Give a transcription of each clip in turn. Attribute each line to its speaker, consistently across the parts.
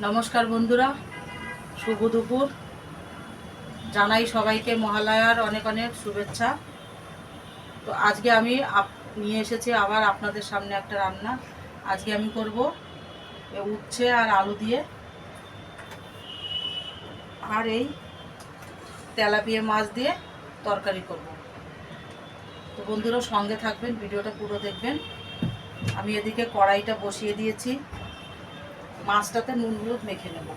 Speaker 1: নমস্কার বন্ধুরা, শুভ দুপুর। জানাই সবাইকে মহালয়ার অনেক অনেক শুভেচ্ছা। তো আজকে আমি নিয়ে এসেছি আবার আপনাদের সামনে একটা রান্না। আজকে আমি করব উচ্ছে আর আলু দিয়ে। আর এই তেলাপিয়া মাছ দিয়ে তরকারি করব। তো বন্ধুরা সঙ্গে থাকবেন, ভিডিওটা পুরো দেখবেন। আমি এদিকে কড়াইটা বসিয়ে দিয়েছি। মাছটাতে নুন হলুদ মেখে নেব।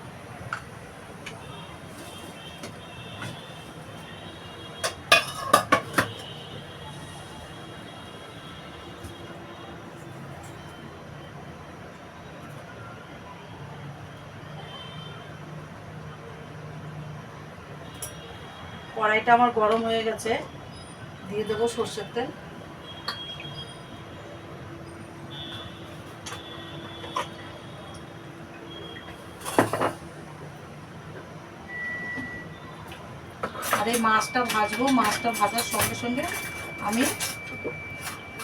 Speaker 1: কড়াইটা আমার গরম হয়ে গেছে দিয়ে দেবো সর্ষের তেল। আর এই মাছটা ভাজবো, মাছটা ভাজার সঙ্গে সঙ্গে আমি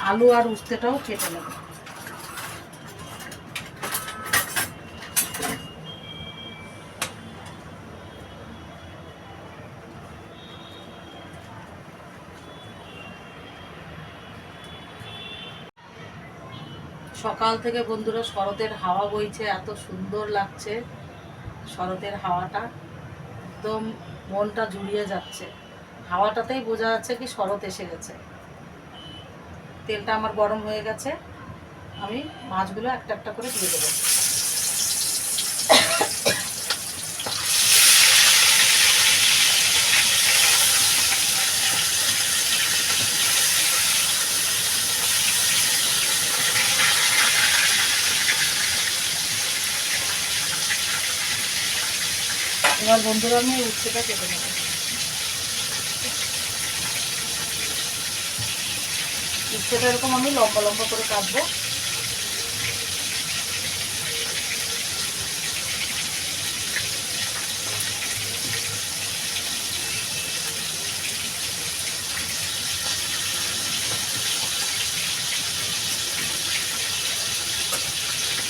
Speaker 1: আলু আর উস্তেটাও কেটে নেব। সকাল থেকে বন্ধুরা শরতের হাওয়া বইছে, এত সুন্দর লাগছে শরতের হাওয়াটা। একদম মনটা জুড়িয়ে যাচ্ছে। হাওয়াটাতেই বোঝা যাচ্ছে কি শরৎ এসে গেছে। তেলটা আমার গরম হয়ে গেছে। আমি মাছগুলো একটা একটা করে দিয়ে দেবো। বন্ধুরা, আমি উচ্ছেটা কেটে নেব। উচ্ছেটা এরকম আমি লম্বা লম্বা করে কাটবো।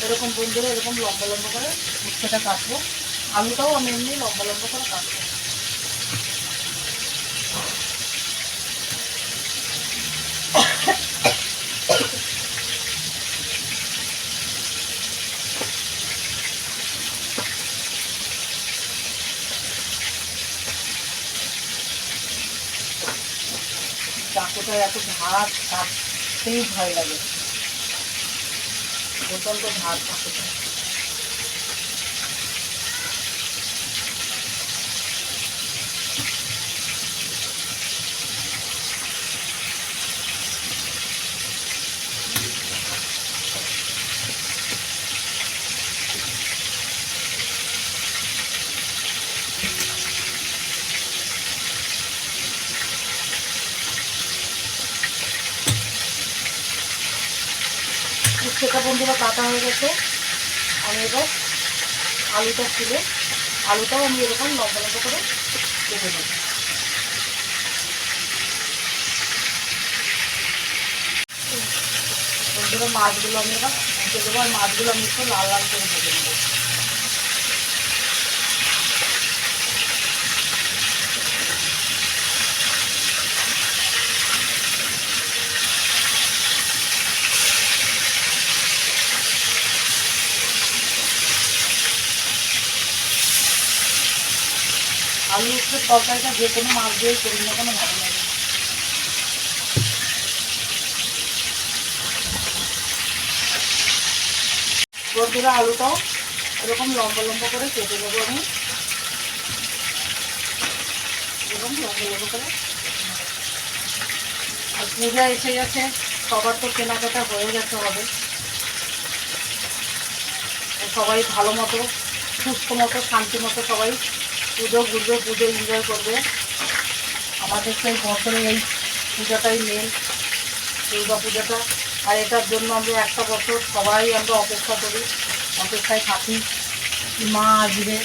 Speaker 1: এরকম বন্ধুরা, এরকম লম্বা লম্বা করে উচ্ছেটা কাটবো। আলুটাও আমি এমনি লম্বা লম্বা করে কাটবো। চাকুটা এত ধার কাটতেই ভয় লাগে। প্রচণ্ড ধার চাকুটা উচ্ছেটা বন্ধুরা কাটা হয়ে গেছে। আমি এবার আলুটা ছিলে আলুটাও আমি এরকম লম্বা লম্বা করে কেটে বন্ধুরা, মাছগুলো আমি এবার কেটে দেবো, আর মাছগুলো আমি একটু লাল লাল করে ভেজে নেব। আলু উঠে তরকারিটা যে কোনো মাছ দিয়ে না কোনো ভালো লাগে আলুটাও এরকম লম্বা লম্বা করে কেটে দেবো আমি। এরকম লম্বা লম্বা করে। আর পূজা এসে গেছে, সবার তো কেনাকাটা হয়ে গেছে হবে সবাই ভালো মতো, সুস্থ মতো, শান্তি মতো সবাই পুজো ঘুরবে পুজো এনজয় করবে। আমাদের সেই বছরে এই পূজাটাই মেন দুর্গা পূজাটা। আর এটার জন্য আমরা একটা বছর সবাই আমরা অপেক্ষা করি, অপেক্ষায় থাকি মা আসবে।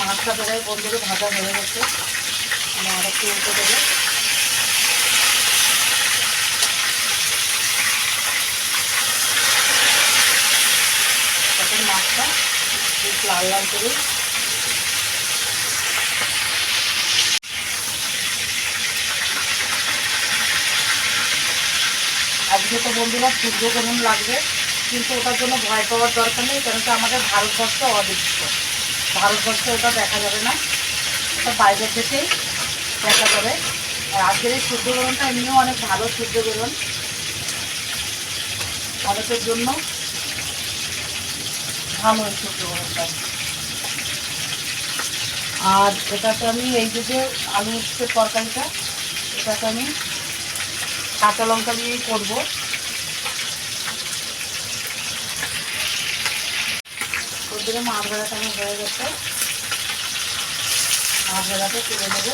Speaker 1: মাছটা প্রায় বন্ধুরে ভাজা হয়ে গেছে। আর একটু উল্টে দেবো। লাল করে। আজকে তো বন্ধুরা সূর্য কেমন লাগবে, কিন্তু ওটার জন্য ভয় পাওয়ার দরকার নেই, কারণ আমাদের ভারতবর্ষ অদৃশ্য। ভারতবর্ষে ওটা দেখা যাবে না ওটা বাইরে থেকেই দেখা যাবে। আর আজকের এই সূর্যগ্রহণটা এমনিও অনেক ভালো সূর্যগ্রহণ অনেকের জন্য। ভালো এই সূর্যগ্রহণটা আর এটাতে আমি এই যে আলু উঠছে তরকারিটা এটাতে আমি কাঁচা লঙ্কা দিয়েই করব। ওদিকে মাছ ভাজাটা আমার হয়ে গেছে। মাছ ভাজাটা তুলে নেব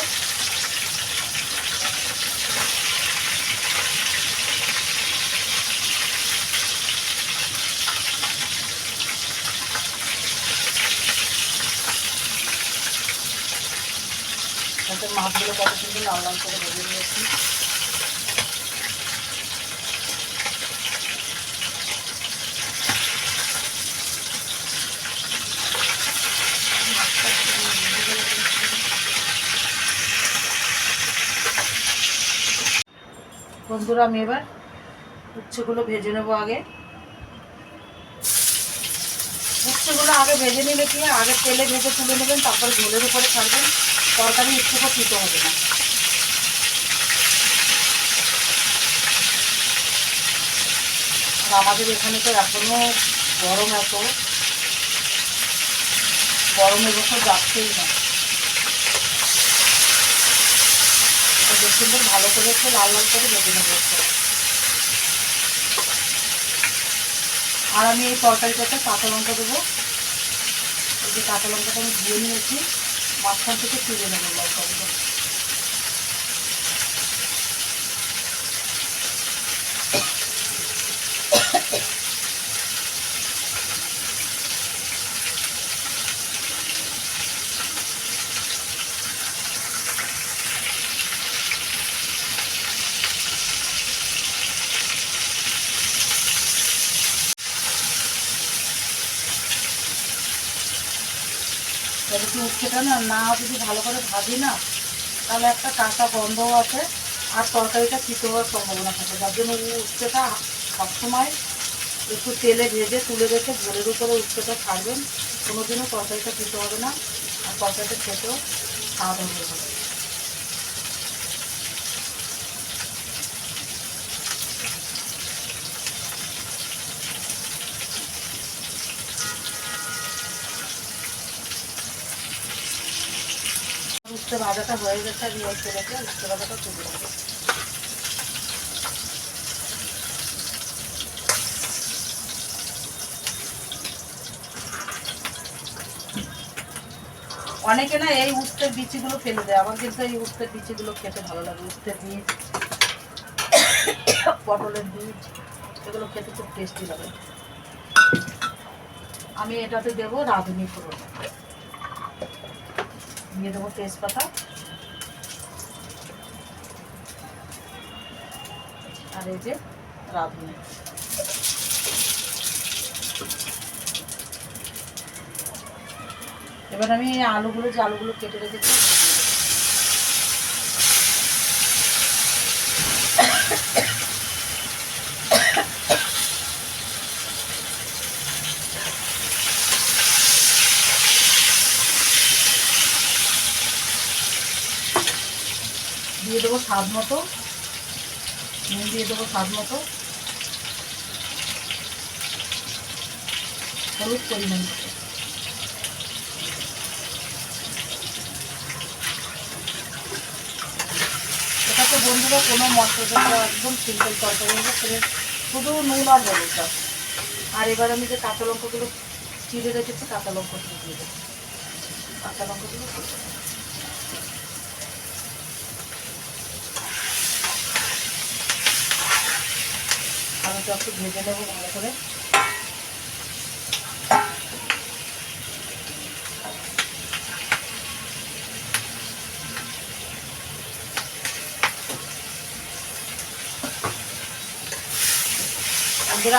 Speaker 1: তাতে কত সুন্দর লাল লাল করে ভেজে নিয়েছি। বন্ধুরা, আমি এবার উচ্ছেগুলো ভেজে নেব আগে। উচ্ছেগুলো আগে ভেজে নিলে কি আগে তেলে ভেজে তুলে নেবেন, তারপরে ঝোলের উপরে ছাড়বেন। তরকারি একটু তিতো হবে না। আর আমাদের এখানে তো এখনও গরম এত। গরম এবছর যাচ্ছেই না। সুন্দর ভালো করে একটু লাল লাল করে ভেজে নেব। আর আমি এই তরকারিটাতে কাঁচা লঙ্কা দেবো। এই যে কাঁচা লঙ্কাটা আমি ধুয়ে নিয়েছি। মাঝখান থেকে তুলে নেব লঙ্কাগুলো। উচ্ছেটা না না যদি ভালো করে ভাজি না, তাহলে একটা কাঁচা গন্ধও আছে, আর তরকারিটা ফিতে হওয়ার সম্ভাবনা থাকে। যার জন্য উচ্ছেটা সবসময় একটু তেলে ভেজে তুলে রেখে ঝোলের উপরে উচ্ছেটা ছাড়বেন। কোনোদিনও তরকারিটা ফিতে হবে না, আর তরকারিটা খেতেও স্বাদ হয়ে ভাজাটা হয়ে গেছে আমি ওই ভাজাটা তুলে অনেকে না এই উস্তের বিচিগুলো ফেলে দেয়, আমার কিন্তু এই উস্তের বিচিগুলো খেতে ভালো লাগে। উস্তের বীজ, পটলের বীজ, এগুলো খেতে খুব টেস্টি লাগে। আমি এটাতে দেবো রাঁধুনি ফোড়ন। দিয়ে দেবো তেজপাতা। আর এই যে রাঁধুনি। এবার আমি এই আলুগুলো যে আলুগুলো কেটে রেখেছি দিয়ে দেবো। স্বাদ মতো নুন দিয়ে দেবো স্বাদ মতো হলুদ পরিমাণ মতো এটাতে বন্ধুরা কোনো মশলা একদম সিম্পল তরকারি শুধু নুন আর হলুদ ব্যাস। আর এবার আমি যে কাঁচা লঙ্কাগুলো চিড়ে রেখেছি, কাঁচা লঙ্কাগুলো দিয়ে দেবো কাঁচা লঙ্কাগুলো আলুটা একটু ভেজে নেব ভালো করে।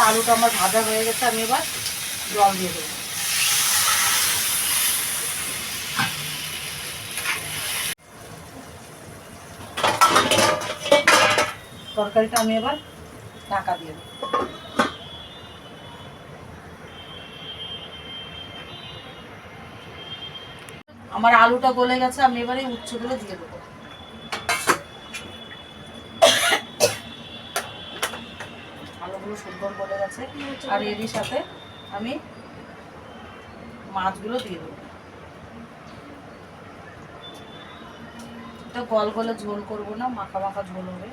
Speaker 1: আলুটা আমার ভাজা হয়ে গেছে, আমি এবার জল দিয়ে দেবো। তরকারিটা আমি এবার ঢাকা দিয়ে আমার আলুটা গলে গেছে, আমি এবারে এই উচ্চগুলো দিয়ে দেবো। আলুগুলো সুন্দর গলে গেছে, আর এরই সাথে আমি মাছগুলো দিয়ে দেবো। এটা গল গলে ঝোল করব না, মাখা মাখা ঝোল হবে।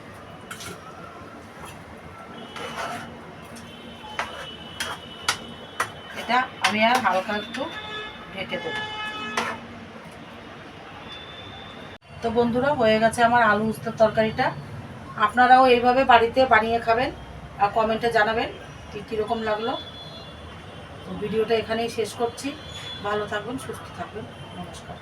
Speaker 1: এটা আমি আর হালকা একটু ঢেকে দেব। তো বন্ধুরা, হয়ে গেছে আমার আলু উস্তার তরকারিটা। আপনারাও এইভাবে বাড়িতে বানিয়ে খাবেন আর কমেন্টে জানাবেন কি কীরকম লাগল। তো ভিডিওটা এখানেই শেষ করছি। ভালো থাকবেন, সুস্থ থাকবেন। নমস্কার।